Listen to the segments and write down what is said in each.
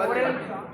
ஒரே நிமிஷம்,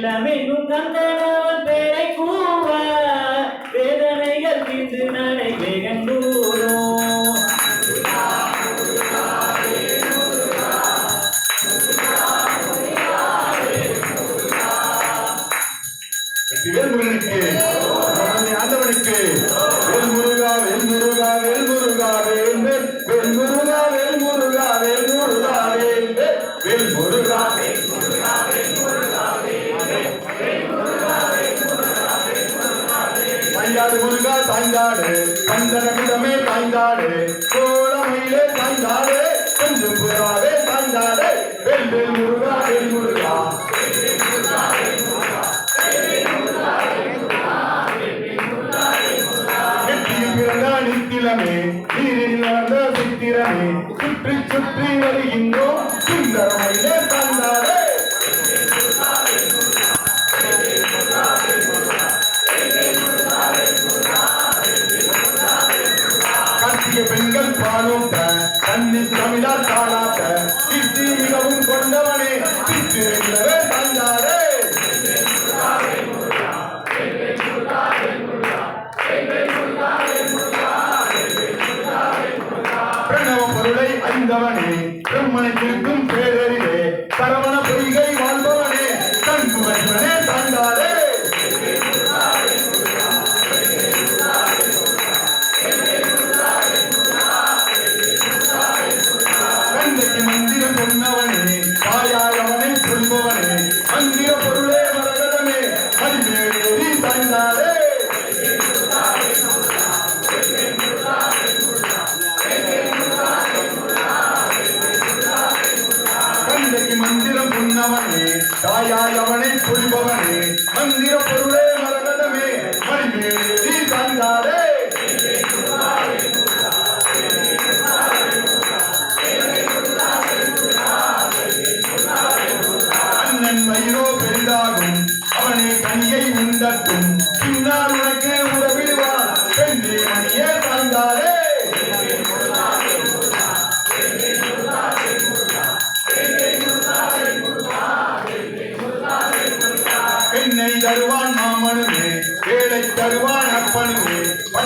மெல்ல மெல்லும் கந்தன சோழமையிலே தந்தாரே கொஞ்சம் புறாவே தந்தாரே வெள்ளல் முருகா வெள் முருகா. பிறந்த நித்திலமே நீரில் நடந்த சித்திரமே சுற்றி சுற்றி வருகின்றோம் சுந்தரமே மந்திரம் சொன்னவனே தாயாய் அவனை புரிபவனே மந்திர பொருளை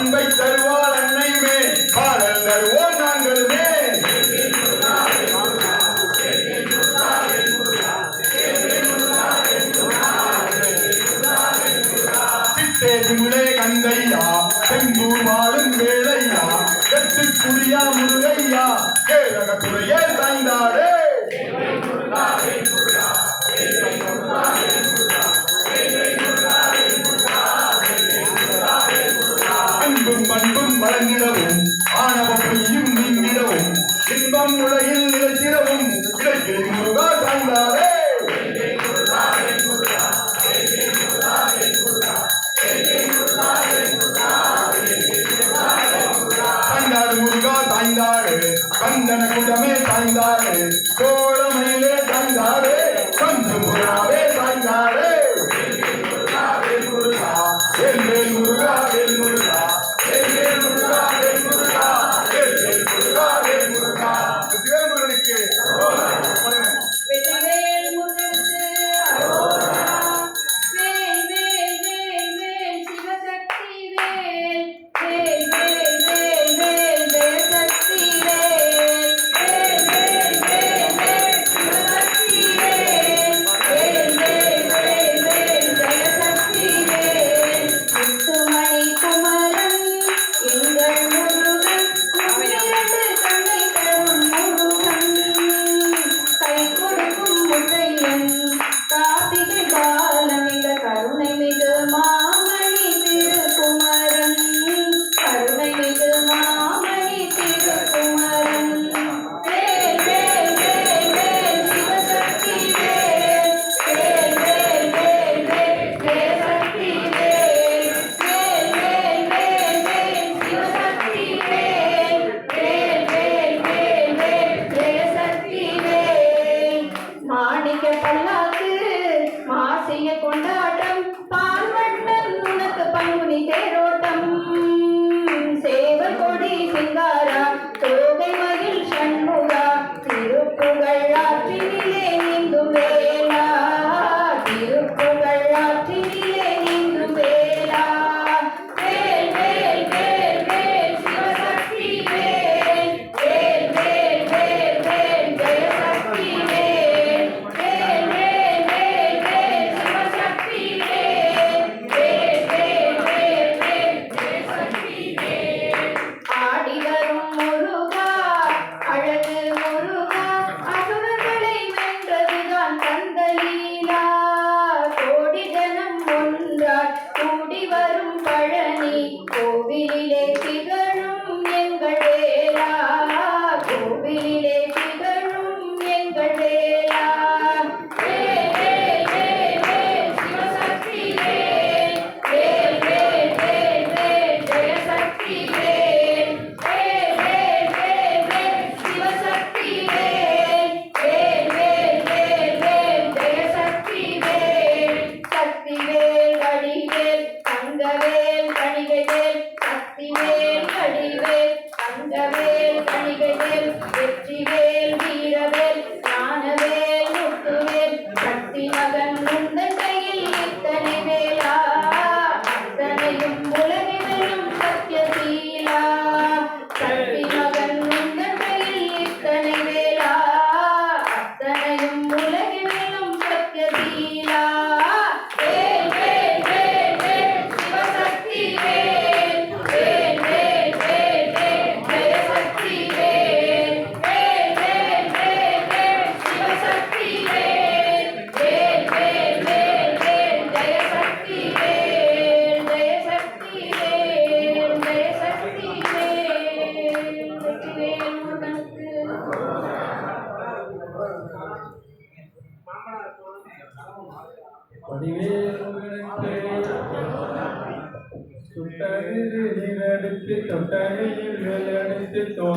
அன்பை தருவார் அன்னை மேல் பாடல் தருவார்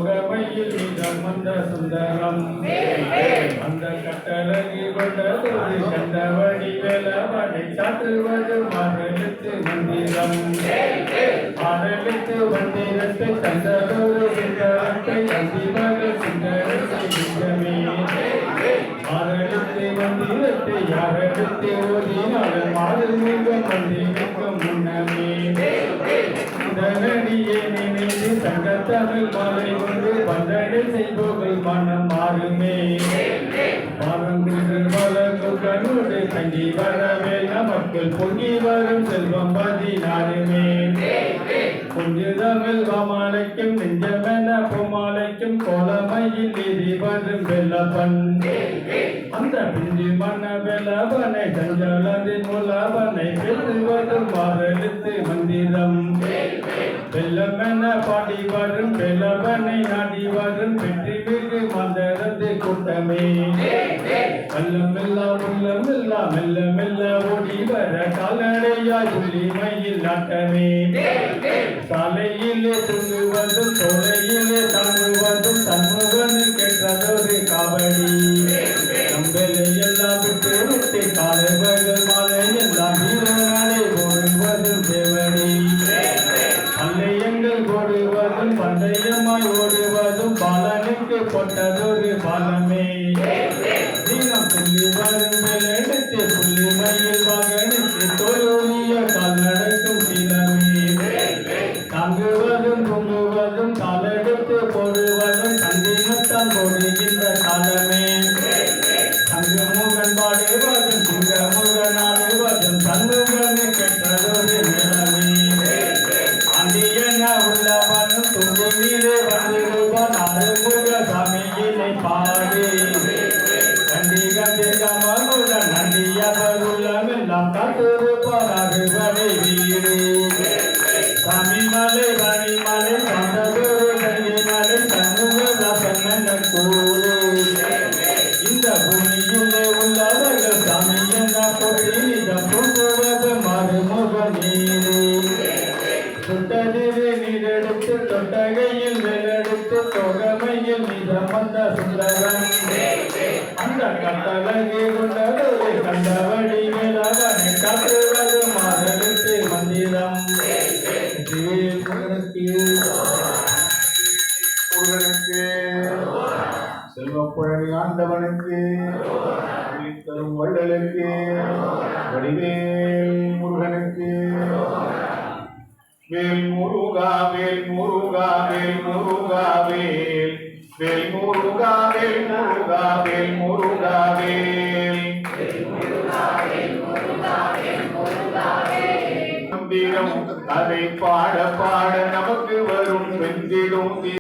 வேலடித்து தோகமையில் சுந்தரம் அந்த கட்டழகி கொண்டதொரு கண்டவடி வேலவனை சாற்றுவது மகளத்து மந்திரம் ஆடலுக்கு வந்திரத்தை தந்ததொரு சுந்தரத்தை அதிபக சுந்தரத்தை மந்திரத்தை மிக மந்திரிக்கும் முன்னமே சங்கத்தமிழ் தங்கத்தமிழ் மாலை கொண்டு பந்தனை செய்பவர்கள் மனம் மாறுமே. பாரங்குகள் வளர்க்கும் கண்ணோடு தங்கி வரவே நமக்கு பொங்கி வரும் செல்வம் பதினாறுமே. கொஞ்சு தமிழ் வாமாலைக்கும் நெஞ்சமென பொமாலைக்கும் கோலமையில் நிதி வரும் வெள்ளப்பன். அந்த பிஞ்சு மன்ன வெள்ளவனை சஞ்சலதின் முலவனை வெல்லுவதும் மாறெழுத்து மந்திரம் வெள்ளமென பாடி வரும் வெள்ளவனை நாடி வரும் வெற்றி வீடு மந்தரது கூட்டமே வெள்ளமெல்லா உள்ளமெல்லா மெல்ல மெல்ல ஓடி வர கால்நடையாய் உள்ளிமையில் மயில் நாட்டமே சாலையிலே தூங்குவதும் தொலையிலே தங்குவதும் தன்முகனு கேட்டதொரு காவடி মোটর বালা